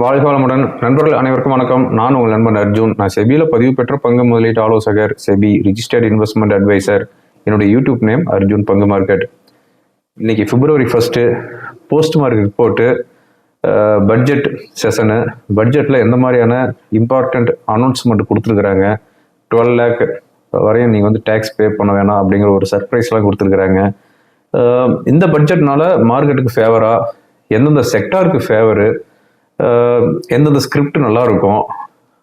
வாழ்க வளமுடன் நண்பர்கள் அனைவருக்கும் வணக்கம். நான் உங்கள் நண்பன் அர்ஜுன். நான் செபியில் பதிவு பெற்ற பங்கு முதலீட்டு ஆலோசகர் செபி ரிஜிஸ்டர்ட் இன்வெஸ்ட்மெண்ட் அட்வைசர் என்னுடைய யூடியூப் நேம் அர்ஜுன் பங்கு மார்க்கெட். இன்னைக்கு February first post market report budget session பட்ஜெட்டில் எந்த மாதிரியான இம்பார்ட்டண்ட் அனௌன்ஸ்மெண்ட் கொடுத்துருக்குறாங்க? டுவெல் லேக் வரையும் நீங்கள் வந்து டேக்ஸ் பே பண்ண வேணாம் அப்படிங்கிற ஒரு சர்ப்ரைஸ்லாம் கொடுத்துருக்குறாங்க. இந்த பட்ஜெட்னால மார்க்கெட்டுக்கு ஃபேவரா எந்தெந்த செக்டாருக்கு ஃபேவரு எந்தெந்த ஸ்கிரிப்ட் நல்லா இருக்கும்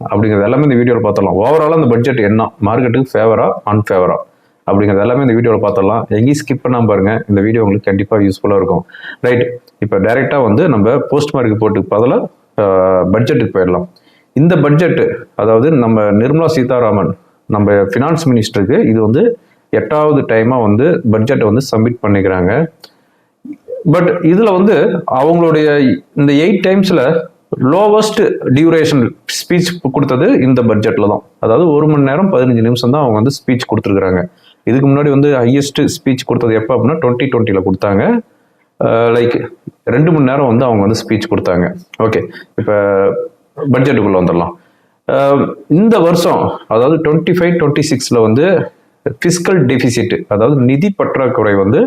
அப்படிங்கிறது எல்லாமே இந்த வீடியோவில் பார்த்துடலாம் ஓவராலாக அந்த பட்ஜெட் என்ன? மார்க்கெட்டுக்கு ஃபேவரா அன்ஃபேவரா அப்படிங்கிறது எல்லாமே இந்த வீடியோவில் பார்த்துடலாம் எங்கேயும் ஸ்கிப் பண்ணாமல் பாருங்கள் இந்த வீடியோ உங்களுக்கு கண்டிப்பாக யூஸ்ஃபுல்லாக இருக்கும். ரைட் இப்போ டைரெக்டாக வந்து நம்ம போஸ்ட் மார்க் போட்டுக்கு பதிலாக பட்ஜெட்டுக்கு போயிடலாம். இந்த பட்ஜெட்டு அதாவது நம்ம நிர்மலா சீதாராமன் நம்ம ஃபினான்ஸ் மினிஸ்டருக்கு இது வந்து எட்டாவது டைமாக வந்து பட்ஜெட்டை வந்து சப்மிட் பண்ணிக்கிறாங்க. பட் இதுல வந்து அவங்களுடைய இந்த எயிட் டைம்ஸ்ல லோவஸ்ட் டியூரேஷன் ஸ்பீச் கொடுத்தது இந்த பட்ஜெட்ல தான். அதாவது ஒரு மணி நேரம் பதினஞ்சு நிமிஷம் தான் அவங்க வந்து ஸ்பீச் கொடுத்துருக்காங்க இதுக்கு முன்னாடி வந்து ஹையஸ்ட் ஸ்பீச் கொடுத்தது எப்போ அப்படின்னா டுவெண்ட்டி டுவெண்ட்டில கொடுத்தாங்க. லைக் ரெண்டு மணி நேரம் வந்து அவங்க வந்து ஸ்பீச் கொடுத்தாங்க. ஓகே இப்போ பட்ஜெட்டுக்குள்ள வந்துடலாம். இந்த வருஷம் அதாவது டுவெண்ட்டி ஃபைவ் டுவெண்ட்டி சிக்ஸில் வந்து ஃபிஸ்கல் டெஃபிசிட் அதாவது நிதி பற்றாக்குறை வந்து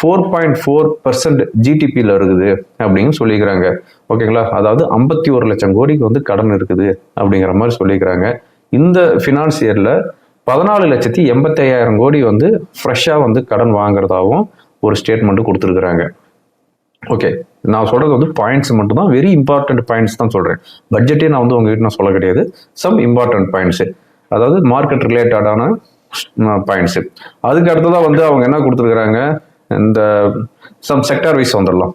ஃபோர் பாயிண்ட் ஃபோர் பர்சன்ட் ஜிடிபியில் இருக்குது அப்படின்னு சொல்லிக்கிறாங்க. ஓகேங்களா? அதாவது ஐம்பத்தி ஒரு லட்சம் கோடிக்கு வந்து கடன் இருக்குது அப்படிங்கிற மாதிரி சொல்லிக்கிறாங்க. இந்த ஃபினான்ஸ் இயரில் பதினாலு லட்சத்தி எண்பத்தையாயிரம் கோடி வந்து ஃப்ரெஷ்ஷாக வந்து கடன் வாங்குறதாகவும் ஒரு ஸ்டேட்மெண்ட் கொடுத்துருக்குறாங்க. ஓகே நான் சொல்கிறது வந்து பாயிண்ட்ஸ் மட்டும்தான் வெரி இம்பார்ட்டன்ட் பாயிண்ட்ஸ் தான் சொல்கிறேன் பட்ஜெட்டே நான் வந்து உங்ககிட்ட நான் சொல்ல கிடையாது. சம் இம்பார்ட்டன்ட் பாயிண்ட்ஸு அதாவது மார்க்கெட் ரிலேட்டடான பாயிண்ட்ஸு அதுக்கு அடுத்ததாக வந்து அவங்க என்ன கொடுத்துருக்குறாங்க? இந்த சம் செக்டார் வைஸ் வந்துடலாம்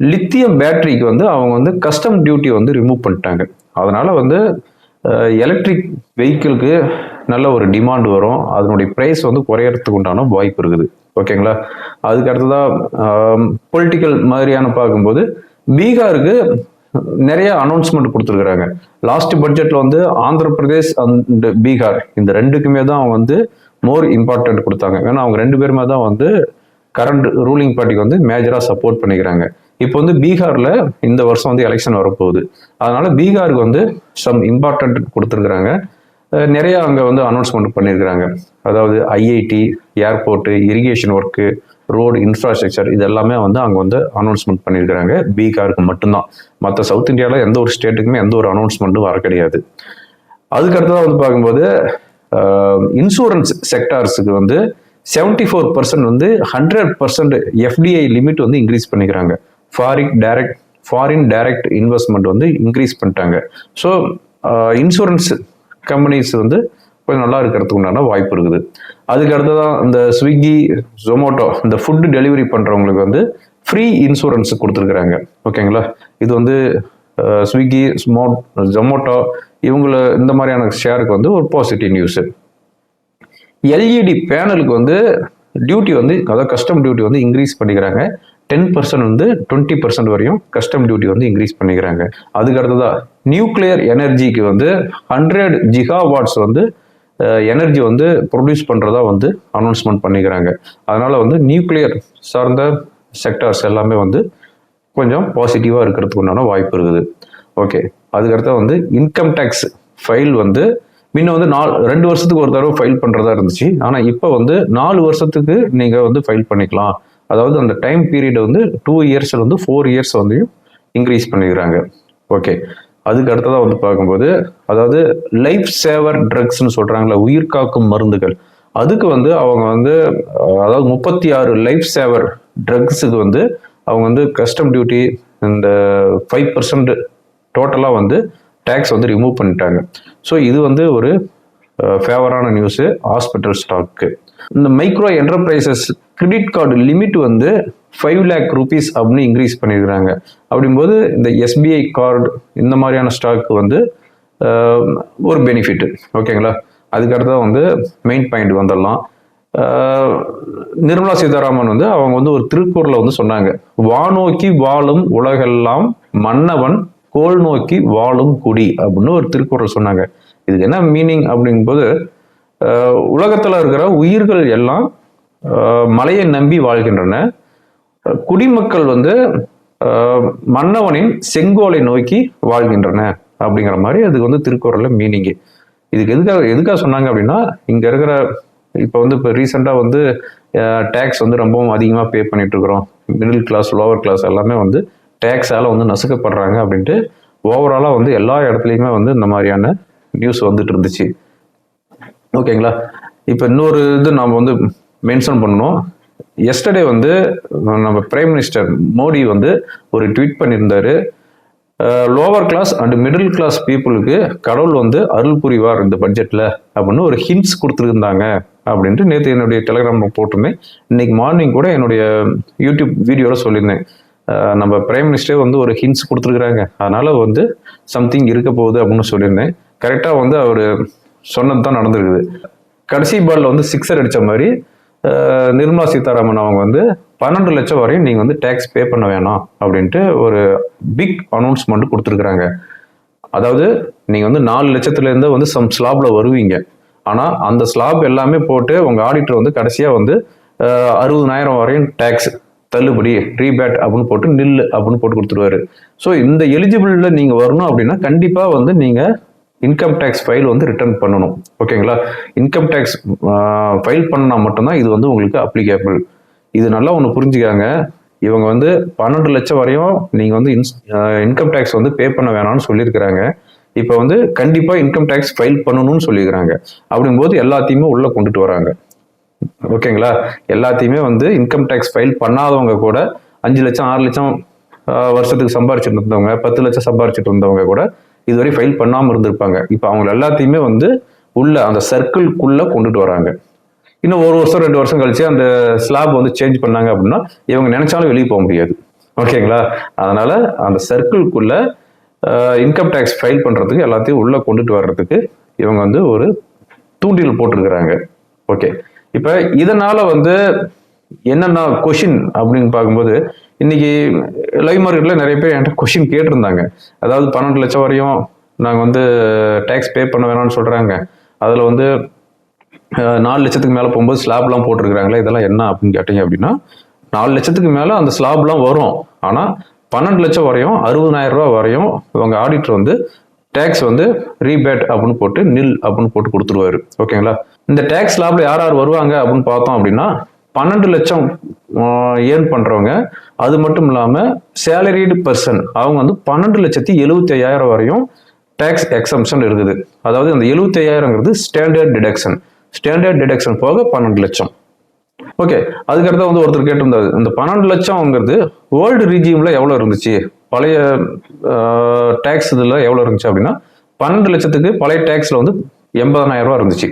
லித்தியம் பேட்டரிக்கு வந்து அவங்க வந்து கஸ்டம் டியூட்டி வந்து ரிமூவ் பண்ணிட்டாங்க. அதனால் வந்து uh, எலக்ட்ரிக் வெஹிக்கிளுக்கு நல்ல ஒரு டிமாண்ட் வரும். அதனுடைய ப்ரைஸ் வந்து குறையறதுக்கு உண்டான வாய்ப்பு இருக்குது. ஓகேங்களா அதுக்கு அடுத்ததாக பொலிட்டிக்கல் um, மாதிரியான பார்க்கும்போது பீகாருக்கு நிறைய அனௌன்ஸ்மெண்ட் கொடுத்துருக்குறாங்க. லாஸ்ட் பட்ஜெட்ல வந்து ஆந்திர பிரதேஷ் அண்ட் பீகார். இந்த ரெண்டுக்குமே தான் அவங்க வந்து மோர் இம்பார்ட்டன்ட் கொடுத்தாங்க. ஏன்னா அவங்க ரெண்டு பேருமே தான் வந்து கரண்ட் ரூலிங் பார்ட்டிக்கு வந்து மேஜராக சப்போர்ட் பண்ணிக்கிறாங்க. இப்போ வந்து பீகாரில் இந்த வருஷம் வந்து எலெக்ஷன் வரப்போகுது. அதனால பீகாருக்கு வந்து சம் இம்பார்ட்டன்ட் கொடுத்துருக்குறாங்க. நிறையா அங்கே வந்து அனௌன்ஸ்மெண்ட் பண்ணியிருக்கிறாங்க. அதாவது IIT airport irrigation work road infrastructure இது எல்லாமே வந்து அங்கே வந்து அனௌன்ஸ்மெண்ட் பண்ணியிருக்கிறாங்க. பீகாருக்கு மட்டும்தான். மற்ற சவுத் இந்தியாவில் எந்த ஒரு ஸ்டேட்டுக்குமே எந்த ஒரு அனௌன்ஸ்மெண்ட்டும் வர கிடையாது. அதுக்கு அடுத்ததாக வந்து பார்க்கும்போது இன்சூரன்ஸ் செக்டார்ஸுக்கு வந்து செவன்டி ஃபோர் பர்சன்ட் வந்து ஹண்ட்ரட் பர்சன்ட் எஃப்டிஐ லிமிட் வந்து இன்க்ரீஸ் பண்ணிக்கிறாங்க. Foreign direct foreign direct investment வந்து இன்க்ரீஸ் பண்ணிட்டாங்க. ஸோ இன்சூரன்ஸ் கம்பெனிஸ் வந்து கொஞ்சம் நல்லா இருக்கிறதுக்கு உண்டான வாய்ப்பு இருக்குது. அதுக்கு அடுத்ததான் இந்த ஸ்விக்கி ஜொமோட்டோ இந்த ஃபுட்டு டெலிவரி பண்ணுறவங்களுக்கு வந்து ஃப்ரீ இன்சூரன்ஸ் கொடுத்துருக்குறாங்க. ஓகேங்களா இது வந்து ஸ்விக்கி ஸ்மோ ஜொமோட்டோ இவங்கள இந்த மாதிரியான ஷேருக்கு வந்து ஒரு பாசிட்டிவ் நியூஸு எல்இடி பேனலுக்கு வந்து டியூட்டி வந்து அதாவது கஸ்டம் டியூட்டி வந்து இன்க்ரீஸ் பண்ணிக்கிறாங்க. டென் பர்சன்ட் வந்து டுவெண்ட்டி பர்சன்ட் வரையும் கஸ்டம் டியூட்டி வந்து இன்க்ரீஸ் பண்ணிக்கிறாங்க. அதுக்கு அடுத்ததா நியூக்ளியர் எனர்ஜிக்கு வந்து ஹண்ட்ரட் ஜிகா வாட்ஸ் வந்து எனர்ஜி வந்து ப்ரொடியூஸ் பண்ணுறதா வந்து அனௌன்ஸ்மெண்ட் பண்ணிக்கிறாங்க. அதனால் வந்து நியூக்ளியர் சார்ந்த செக்டார்ஸ் எல்லாமே வந்து கொஞ்சம் பாசிட்டிவாக இருக்கிறதுக்கு உண்டான வாய்ப்பு இருக்குது. ஓகே அதுக்கடுத்த வந்து இன்கம் டேக்ஸ் ஃபைல் வந்து முன்ன வந்து நாலு ரெண்டு வருஷத்துக்கு ஒரு தடவை ஃபைல் பண்ணுறதா இருந்துச்சு. ஆனால் இப்போ வந்து நாலு வருஷத்துக்கு நீங்கள் வந்து ஃபைல் பண்ணிக்கலாம். அதாவது அந்த டைம் பீரியட் வந்து டூ இயர்ஸில் வந்து ஃபோர் இயர்ஸ் வந்து இன்க்ரீஸ் பண்ணிக்கிறாங்க. ஓகே அதுக்கு அடுத்ததாக வந்து பார்க்கும்போது அதாவது லைஃப் சேவர் ட்ரக்ஸ்னு சொல்கிறாங்களே உயிர் காக்கும் மருந்துகள். அதுக்கு வந்து அவங்க வந்து அதாவது முப்பத்தி ஆறு லைஃப் சேவர் ட்ரக்ஸுக்கு வந்து அவங்க வந்து கஸ்டம் டியூட்டி இந்த ஃபைவ் பர்சன்ட் டோட்டலாக வந்து டேக்ஸ் வந்து ரிமூவ் பண்ணிட்டாங்க. ஸோ இது வந்து ஒரு ஃபேவரான நியூஸு ஹாஸ்பிட்டல் ஸ்டாக்கு இந்த micro enterprises credit card limit வந்து ஃபைவ் லேக் ருபீஸ் அப்படின்னு இன்க்ரீஸ் பண்ணியிருக்கிறாங்க அப்படிங்கும்போது இந்த எஸ்பிஐ கார்டு இந்த மாதிரியான ஸ்டாக்கு வந்து ஒரு பெனிஃபிட்டு ஓகேங்களா அதுக்கு வந்து மெயின் பாயிண்ட் வந்துடலாம். நிர்மலா சீதாராமன் வந்து அவங்க வந்து ஒரு திருக்குறளை வந்து சொன்னாங்க. வானோக்கி வாழும் உலகெல்லாம் மன்னவன் கோல் நோக்கி வாழும் குடி அப்படின்னு ஒரு திருக்குறள் சொன்னாங்க. இதுக்கு என்ன மீனிங் அப்படிங்கும்போது போது உலகத்தில் இருக்கிற உயிர்கள் எல்லாம் மலையை நம்பி வாழ்கின்றன. குடிமக்கள் வந்து மன்னவனின் செங்கோலை நோக்கி வாழ்கின்றன அப்படிங்கிற மாதிரி அதுக்கு வந்து திருக்குறளில் மீனிங்கு இதுக்கு எதுக்காக எதுக்காக சொன்னாங்க அப்படின்னா இங்கே இருக்கிற இப்போ வந்து இப்போ ரீசெண்டாக வந்து டேக்ஸ் வந்து ரொம்பவும் அதிகமாக பே பண்ணிட்டு இருக்கிறோம். மிடில் கிளாஸ் லோவர் கிளாஸ் எல்லாமே வந்து டேக்ஸால் வந்து நசுக்கப்படுறாங்க அப்படின்ட்டு ஓவராலாக வந்து எல்லா இடத்துலையுமே வந்து இந்த மாதிரியான நியூஸ் வந்துட்டு இருந்துச்சு. ஓகேங்களா இப்போ இன்னொரு இது நாம் வந்து மென்ஷன் பண்ணணும். எஸ்டர்டே வந்து நம்ம பிரைம் மினிஸ்டர் மோடி வந்து ஒரு ட்வீட் பண்ணியிருந்தாரு. Lower class and middle class பீப்புளுக்கு கடவுள் வந்து அருள் புரிவார் இந்த பட்ஜெட்டில் அப்படின்னு ஒரு ஹிண்ட்ஸ் கொடுத்துருந்தாங்க அப்படின்ட்டு நேற்று என்னுடைய டெலிகிராமில் போட்டிருந்தேன். இன்னைக்கு மார்னிங் கூட என்னுடைய யூடியூப் வீடியோவில் சொல்லியிருந்தேன். நம்ம பிரைம் மினிஸ்டரே வந்து ஒரு ஹிண்ட்ஸ் கொடுத்துருக்குறாங்க. அதனால வந்து சம்திங் இருக்க போகுது அப்படின்னு சொல்லியிருந்தேன். கரெக்டாக வந்து அவர் சொன்னது தான் நடந்திருக்குது. கடைசி பாலில் வந்து சிக்ஸர் அடித்த மாதிரி நிர்மலா சீதாராமன் அவங்க வந்து பன்னெண்டு லட்சம் வரையும் நீங்கள் வந்து டேக்ஸ் பே பண்ண வேணாம் அப்படின்ட்டு ஒரு பிக் அனௌன்ஸ்மெண்ட் கொடுத்துருக்குறாங்க. அதாவது நீங்கள் வந்து நாலு லட்சத்துலேருந்து வந்து சம் ஸ்லாப்ல வருவீங்க. ஆனால் அந்த ஸ்லாப் எல்லாமே போட்டு உங்கள் ஆடிட்டர் வந்து கடைசியாக வந்து அஹ், அறுபதனாயிரம் வரையும் டேக்ஸ் தள்ளுபடி ரீபேட் அப்படின்னு போட்டு நில் அப்படின்னு போட்டு கொடுத்துருவாரு ஸோ இந்த எலிஜிபிளில் நீங்கள் வரணும் அப்படின்னா கண்டிப்பாக வந்து நீங்கள் இன்கம் டேக்ஸ் ஃபைல் வந்து ரிட்டர்ன் பண்ணணும். ஓகேங்களா இன்கம் டேக்ஸ் ஃபைல் பண்ணால் மட்டும்தான் இது வந்து உங்களுக்கு அப்ளிகேபிள் இது நல்லா ஒன்று புரிஞ்சுக்காங்க. இவங்க வந்து பன்னெண்டு லட்சம் வரையும் நீங்கள் வந்து இன்ஸ் இன்கம் டேக்ஸ் வந்து பே பண்ண வேணாம்னு சொல்லியிருக்கிறாங்க. இப்போ வந்து கண்டிப்பாக இன்கம் டேக்ஸ் ஃபைல் பண்ணணும்னு சொல்லியிருக்கிறாங்க. அப்படிங்கும்போது எல்லாத்தையுமே உள்ளே கொண்டுட்டு வராங்க. ஓகேங்களா எல்லாத்தையுமே வந்து இன்கம் டேக்ஸ் ஃபைல் பண்ணாதவங்க கூட அஞ்சு லட்சம் ஆறு லட்சம் வருஷத்துக்கு சம்பாரிச்சுட்டு இருந்தவங்க பத்து லட்சம் சம்பாரிச்சுட்டு இருந்தவங்க கூட இதுவரை ஃபைல் பண்ணாமல் இருந்திருப்பாங்க. இப்போ அவங்க எல்லாத்தையுமே வந்து உள்ள அந்த சர்க்கிள்குள்ளே கொண்டுட்டு வராங்க. இன்னும் ஒரு வருஷம் ரெண்டு வருஷம் கழிச்சு அந்த ஸ்லாப் வந்து சேஞ்ச் பண்ணாங்க அப்படின்னா இவங்க நினைச்சாலும் வெளியே போக முடியாது. ஓகேங்களா அதனால அந்த சர்க்கிள்குள்ள இன்கம் டேக்ஸ் ஃபைல் பண்றதுக்கு எல்லாத்தையும் உள்ள கொண்டுட்டு வர்றதுக்கு இவங்க வந்து ஒரு தூண்டில் போட்டிருக்கிறாங்க. ஓகே இப்போ இதனால வந்து என்னென்ன கொஷின் அப்படின்னு பார்க்கும்போது இன்னைக்கு லைவ் மார்க்கெட்ல நிறைய பேர் என்கிட்ட கொஷின் கேட்டிருந்தாங்க. அதாவது பன்னெண்டு லட்சம் வரையும் நாங்கள் வந்து டேக்ஸ் பே பண்ண வேணாம்னு சொல்றாங்க. அதில் வந்து நாலு லட்சத்துக்கு மேலே போகும்போது ஸ்லாப்லாம் போட்டிருக்கிறாங்களே இதெல்லாம் என்ன அப்படின்னு கேட்டீங்க அப்படின்னா நாலு லட்சத்துக்கு மேலே அந்த ஸ்லாப்லாம் வரும். ஆனால் பன்னெண்டு லட்சம் வரையும் அறுபதாயிரம் ரூபா வரையும் இவங்க ஆடிட்டர் வந்து டேக்ஸ் வந்து ரீபேட் அப்படின்னு போட்டு நில் அப்படின்னு போட்டு கொடுத்துருவாரு. ஓகேங்களா? இந்த டேக்ஸ் லாபில் யார் யார் வருவாங்க அப்படின்னு பார்த்தோம் அப்படின்னா பன்னெண்டு லட்சம் ஏர்ன் பண்ணுறவங்க அது மட்டும் இல்லாமல் சேலரிடு பர்சன் அவங்க வந்து பன்னெண்டு லட்சத்தி எழுபத்தி ஐயாயிரம் வரையும் டேக்ஸ் எக்ஸம்ஷன் இருக்குது. அதாவது அந்த எழுபத்தி ஐயாயிரங்கிறது ஸ்டாண்டர்ட் டிடக்ஷன் ஸ்டாண்டர்ட் டிடக்ஷன் போக பன்னெண்டு லட்சம். ஓகே அதுக்கடுத்து வந்து ஒருத்தர் கேட்டிருந்தாரு இந்த பன்னெண்டு லட்சம்ங்கிறது வேர்ல்டு ரீஜியமில் எவ்வளோ இருந்துச்சு? பழைய டேக்ஸ் இதில் எவ்வளோ இருந்துச்சு அப்படின்னா பன்னெண்டு லட்சத்துக்கு பழைய டேக்ஸில் வந்து எண்பதனாயிரம் ரூபா இருந்துச்சு.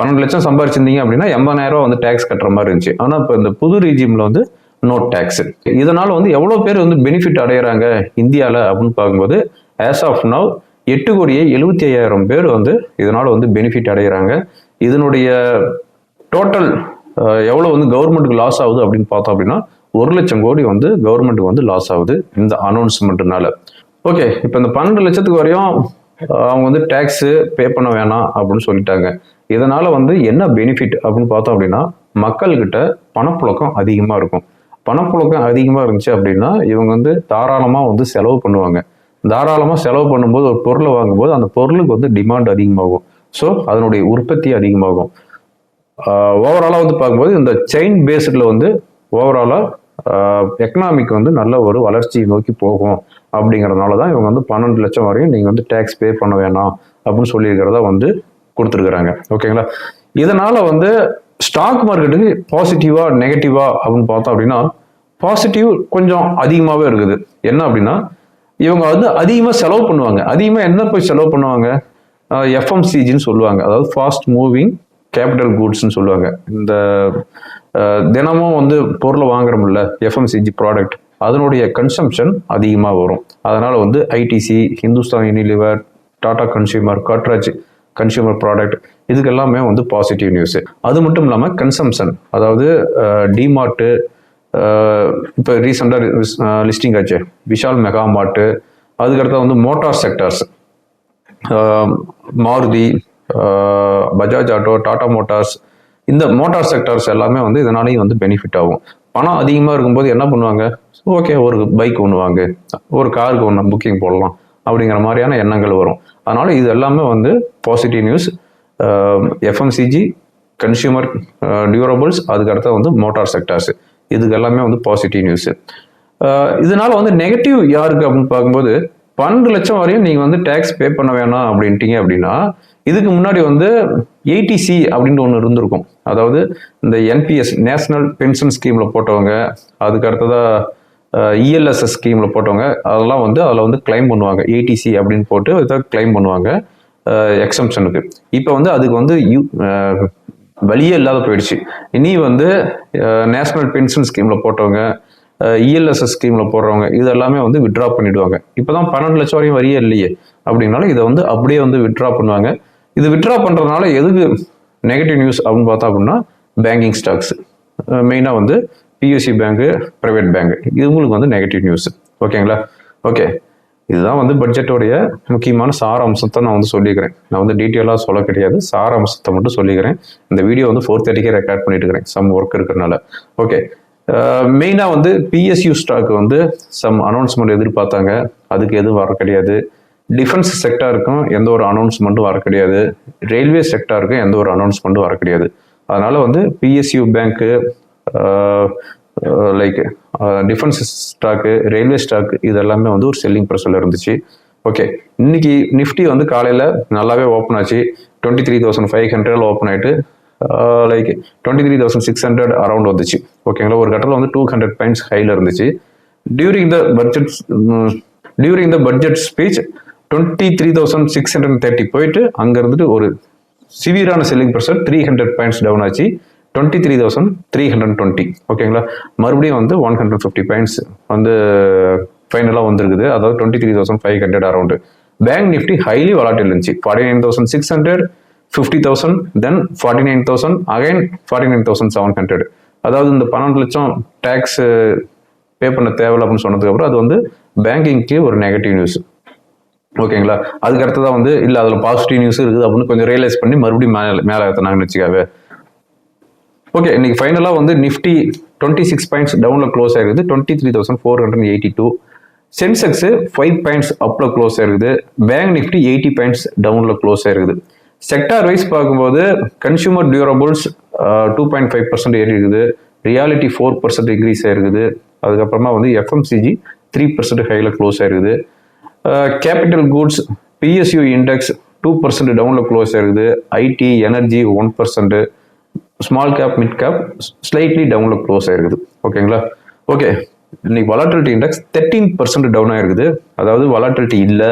பன்னெண்டு லட்சம் சம்பாரிச்சிருந்தீங்க அப்படின்னா எண்பதாயிரம் ரூபா வந்து டேக்ஸ் கட்டுற மாதிரி இருந்துச்சு. ஆனால் இப்போ இந்த புது ரீஜியமில் வந்து நோ டேக்ஸ் இதனால் வந்து எவ்வளோ பேர் வந்து பெனிஃபிட் அடையிறாங்க இந்தியாவில் அப்படின்னு பார்க்கும்போது ஆஸ் ஆஃப் நவ் எட்டு கோடியே எழுபத்தி ஐயாயிரம் பேர் வந்து இதனால் வந்து பெனிஃபிட் அடைகிறாங்க இதனுடைய டோட்டல் எவ்வளோ வந்து கவர்மெண்ட்டுக்கு லாஸ் ஆகுது அப்படின்னு பார்த்தோம் அப்படின்னா ஒரு லட்சம் கோடி வந்து கவர்மெண்ட்டுக்கு வந்து லாஸ் ஆகுது இந்த அனௌன்ஸ்மெண்ட்னால ஓகே இப்போ இந்த பன்னெண்டு லட்சத்துக்கு வரையும் அவங்க வந்து டேக்ஸு பே பண்ண வேணாம் அப்படின்னு சொல்லிட்டாங்க. இதனால் வந்து என்ன பெனிஃபிட் அப்படின்னு பார்த்தோம் அப்படின்னா மக்கள்கிட்ட பணப்புழக்கம் அதிகமாக இருக்கும். பணப்புழக்கம் அதிகமாக இருந்துச்சு அப்படின்னா இவங்க வந்து தாராளமாக வந்து செலவு பண்ணுவாங்க. தாராளமாக செலவு பண்ணும்போது ஒரு பொருளை வாங்கும்போது அந்த பொருளுக்கு வந்து டிமாண்ட் அதிகமாகும். ஸோ அதனுடைய உற்பத்தி அதிகமாகும். ஓவராலாக வந்து பார்க்கும்போது இந்த செயின் பேஸ்டில் வந்து ஓவராலாக எக்கனாமிக் வந்து நல்ல ஒரு வளர்ச்சியை நோக்கி போகும். அப்படிங்கிறதுனால தான் இவங்க வந்து பன்னெண்டு லட்சம் வரையும் நீங்கள் வந்து டேக்ஸ் பே பண்ண வேணாம் அப்படின்னு சொல்லியிருக்கிறதா வந்து கொடுத்துருக்குறாங்க. ஓகேங்களா இதனால வந்து ஸ்டாக் மார்க்கெட்டுக்கு பாசிட்டிவா நெகட்டிவா அப்படின்னு பார்த்தோம் அப்படின்னா பாசிட்டிவ் கொஞ்சம் அதிகமாகவே இருக்குது. என்ன அப்படின்னா இவங்க வந்து அதிகமாக செலவு பண்ணுவாங்க. அதிகமாக என்ன போய் செலவு பண்ணுவாங்க? எஃப்எம்சிஜின்னு சொல்லுவாங்க. அதாவது ஃபாஸ்ட் மூவிங் கேபிட்டல் கூட்ஸ்னு சொல்லுவாங்க. இந்த தினமும் வந்து பொருளை வாங்குறோம்ல எஃப்எம்சிஜி ப்ராடக்ட் அதனுடைய கன்சம்ஷன் அதிகமாக வரும். அதனால் வந்து ITC Hindustan Unilever Tata consumer Godrej consumer product இதுக்கெல்லாமே வந்து பாசிட்டிவ் நியூஸ் அது மட்டும் இல்லாமல் கன்சம்ஷன் அதாவது டிமார்ட்டு இப்போ ரீசெண்டாக லிஸ்டிங் ஆச்சு. விஷால் மெகா மார்ட்டு அதுக்கடுத்து வந்து motor sectors Maruti Bajaj auto Tata motors இந்த மோட்டார் செக்டர்ஸ் எல்லாமே வந்து இதனாலேயும் வந்து பெனிஃபிட் ஆகும். பணம் அதிகமாக இருக்கும்போது என்ன பண்ணுவாங்க? ஓகே ஒரு பைக் ஒன்று வாங்கு ஒரு காருக்கு ஒன்று புக்கிங் போடலாம். அப்படிங்கிற மாதிரியான எண்ணங்கள் வரும். அதனால் இது எல்லாமே வந்து positive news FMCG consumer durables அதுக்கு வந்து மோட்டார் செக்டார்ஸ் இதுக்கு எல்லாமே வந்து பாசிட்டிவ் நியூஸு இதனால் வந்து நெகட்டிவ் யாருக்கு அப்படின்னு பார்க்கும்போது பன்னெண்டு லட்சம் வரையும் நீங்கள் வந்து டேக்ஸ் பே பண்ண வேணாம் அப்படின்ட்டீங்க அப்படின்னா இதுக்கு முன்னாடி வந்து ஏடிசி அப்படின்ட்டு ஒன்று இருந்திருக்கும். அதாவது இந்த என்பிஎஸ் நேஷனல் பென்ஷன் ஸ்கீமில் போட்டவங்க அதுக்கு அடுத்ததாக இஎல்எஸ்எஸ் ஸ்கீமில் போட்டவங்க அதெல்லாம் வந்து அதில் வந்து கிளைம் பண்ணுவாங்க. ஏடிசி அப்படின்னு போட்டு இதை கிளைம் பண்ணுவாங்க. எக்ஸம்ஷனுக்கு இப்போ வந்து அதுக்கு வந்து யூ வழியே இல்லாத போயிடுச்சு. இனி வந்து நேஷ்னல் பென்ஷன் ஸ்கீமில் போட்டவங்க இஎல்எஸ்எஸ் ஸ்கீமில் போடுறவங்க இது எல்லாமே வந்து விட்ரா பண்ணிடுவாங்க. இப்போ தான் பன்னெண்டு லட்சம் வரையும் வரியே இல்லையே. அப்படின்னால இதை வந்து அப்படியே வந்து விட்ரா பண்ணுவாங்க. இது விட்ரா பண்ணுறதுனால எதுக்கு நெகட்டிவ் நியூஸ் அப்படின்னு பார்த்தா அப்படின்னா பேங்கிங் ஸ்டாக்ஸ் மெயினாக வந்து பியூசி பேங்க்கு ப்ரைவேட் பேங்க் இது உங்களுக்கு வந்து நெகட்டிவ் நியூஸ் ஓகேங்களா ஓகே இதுதான் வந்து பட்ஜெட்டோடைய முக்கியமான சாராம்சத்தை நான் வந்து சொல்லிக்கிறேன். நான் வந்து டீட்டெயிலாக சொல்ல கிடையாது. சாராம்சத்தை மட்டும் சொல்லிக்கிறேன். இந்த வீடியோ வந்து ஃபோர் தேர்ட்டிக்கே ரெக்கார்ட் பண்ணிட்டு இருக்கிறேன். சம் ஒர்க் இருக்கிறனால. ஓகே மெயினாக வந்து பிஎஸ்யூ ஸ்டாக் வந்து சம் அனௌன்ஸ்மெண்ட் எதிர்பார்த்தாங்க. அதுக்கு எதுவும் வர கிடையாது. டிஃபென்ஸ் செக்டாருக்கும் எந்த ஒரு அனௌன்ஸ்மெண்ட்டும் வர கிடையாது. ரயில்வே செக்டாருக்கும் எந்த ஒரு அனௌன்ஸ்மெண்ட்டும் வர கிடையாது. அதனால் வந்து PSU bank like defence stock railway stock இது எல்லாமே வந்து ஒரு செல்லிங் ப்ரெஷரில் இருந்துச்சு. ஓகே இன்னைக்கு நிஃப்டி வந்து காலையில் நல்லாவே ஓப்பன் ஆச்சு. Twenty three thousand five hundred open ஆயிட்டு like twenty three thousand six hundred around வந்துச்சு. ஓகேங்களா ஒரு கட்டத்தில் வந்து டூ ஹண்ட்ரட் பாயிண்ட்ஸ் ஹையில் இருந்துச்சு. During the budget during the budget speech twenty three thousand six hundred thirty போயிட்டு அங்கே இருந்துட்டு ஒரு சிவியரான selling pressure three hundred points down ஆச்சு. Twenty three thousand three hundred twenty ஓகேங்களா மறுபடியும் வந்து ஒன் ஹண்ட்ரட் ஃபிஃப்டி பாயிண்ட்ஸ் வந்து ஃபைனலாக வந்திருக்குது. அதாவது twenty three thousand five hundred around bank Nifty highly வளாட்டில் இருந்துச்சு. Forty nine thousand six hundred fifty thousand then forty nine thousand again forty nine thousand seven hundred அதாவது இந்த பன்னெண்டு லட்சம் டேக்ஸ் பே பண்ண தேவையில்ல அப்படின்னு சொன்னதுக்கப்புறம் அது வந்து பேங்கிங்க்கு ஒரு நெகட்டிவ் நியூஸ் ஓகேங்களா அதுக்கு அடுத்ததான் வந்து இல்லை அதில் பாசிட்டிவ் நியூஸ் இருக்குது அப்படின்னு கொஞ்சம் ரியலைஸ் பண்ணி மறுபடியும் மேலே மேலே ஏற்றினாங்கன்னு வச்சுக்காவே ஓகே இன்னைக்கு ஃபைனலாக வந்து நிஃப்டி டுவெண்ட்டி சிக்ஸ் பாயிண்ட்ஸ் டவுனில் க்ளோஸ் ஆயிருக்குது. Twenty three thousand four hundred eighty two Sensex five points அப்பில் க்ளோஸ் ஆயிருக்குது பேங்க் நிஃப்டி எயிட்டி பாயிண்ட்ஸ் டவுனில் க்ளோஸ் ஆயிருக்குது. செக்டார் வைஸ் பார்க்கும்போது consumer durables two point five percent ஏறி இருக்குது ரியாலிட்டி ஃபோர் பர்சன்ட் இன்க்ரீஸ் ஆயிருக்குது. அதுக்கப்புறமா வந்து எஃப்எம்சிஜி த்ரீ பர்சன்ட் ஹையில் க்ளோஸ் ஆயிருக்குது. Capital goods PSU index two percent டவுனில் க்ளோஸ் ஆயிருக்குது. IT energy one percent small cap mid cap slightly டவுனில் க்ளோஸ் ஆயிருக்குது. ஓகேங்களா ஓகே இன்னைக்கு volatility index thirteen percent down ஆயிருக்குது. அதாவது வலாட்டிலிட்டி இல்லை.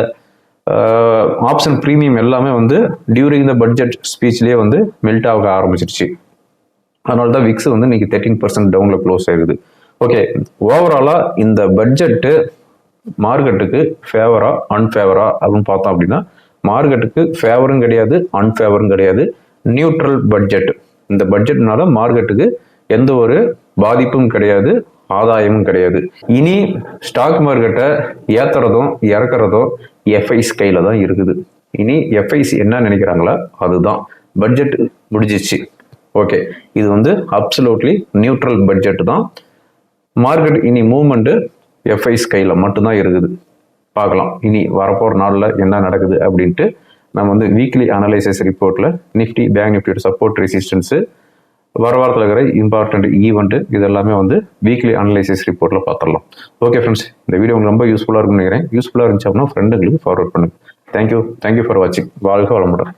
ஆப்ஷன் ப்ரீமியம் எல்லாமே வந்து டியூரிங் த பட்ஜெட் ஸ்பீச்லேயே வந்து மெல்ட் ஆக ஆரம்பிச்சிருச்சு. அதனால தான் விக்ஸ் வந்து இன்னைக்கு தேர்ட்டீன் பர்சன்ட் டவுனில் க்ளோஸ் ஆயிருக்குது. ஓகே ஓவராலாக இந்த பட்ஜெட்டு மார்க்கெட்டுக்கு ஃபேவரா அன்ஃபேவரா அப்படின்னு பார்த்தோம் அப்படின்னா மார்க்கெட்டுக்கு ஃபேவரும் கிடையாது அன்ஃபேவரும் கிடையாது. நியூட்ரல் பட்ஜெட் இந்த பட்ஜெட்னால மார்க்கெட்டுக்கு எந்த ஒரு பாதிப்பும் கிடையாது ஆதாயமும் கிடையாது. இனி ஸ்டாக் மார்க்கெட்டை ஏத்துறதும் இறக்குறதும் எஃப்ஐஸ் கையில தான் இருக்குது. இனி எஃப்ஐஸ் என்ன நினைக்கிறாங்களோ அதுதான். பட்ஜெட் முடிஞ்சிச்சு. ஓகே இது வந்து அப்சலூட்லி நியூட்ரல் பட்ஜெட் தான். மார்க்கெட் இனி மூவ்மெண்ட்டு எஃப்ஐஸ் கையில் மட்டும்தான் இருக்குது. பார்க்கலாம். இனி வரப்போகிற நாளில் என்ன நடக்குது அப்படின்ட்டு நம்ம வந்து வீக்லி அனலைசிஸ் ரிப்போர்ட்டில் நிஃப்டி பேங்க் நிஃப்டியோட சப்போர்ட் ரெசிஸ்டன்ஸு வர வாரத்தில் இருக்கிற இம்பார்ட்டண்ட் ஈவெண்ட்டு இது எல்லாமே வந்து வீக்லி அனலைசிஸ் ரிப்போர்ட்டில் பார்த்துடலாம். ஓகே ஃப்ரெண்ட்ஸ் இந்த வீடியோ உங்களுக்கு ரொம்ப யூஸ்ஃபுல்லாக இருக்கும்னு நினைக்கிறேன். யூஸ்ஃபுல்லாக இருந்துச்சு அப்படின்னா ஃப்ரெண்டுங்களுக்கு ஃபார்வர்ட் பண்ணுங்கள் thank you thank you for வாட்சிங் வாழ்க வளமுடன்.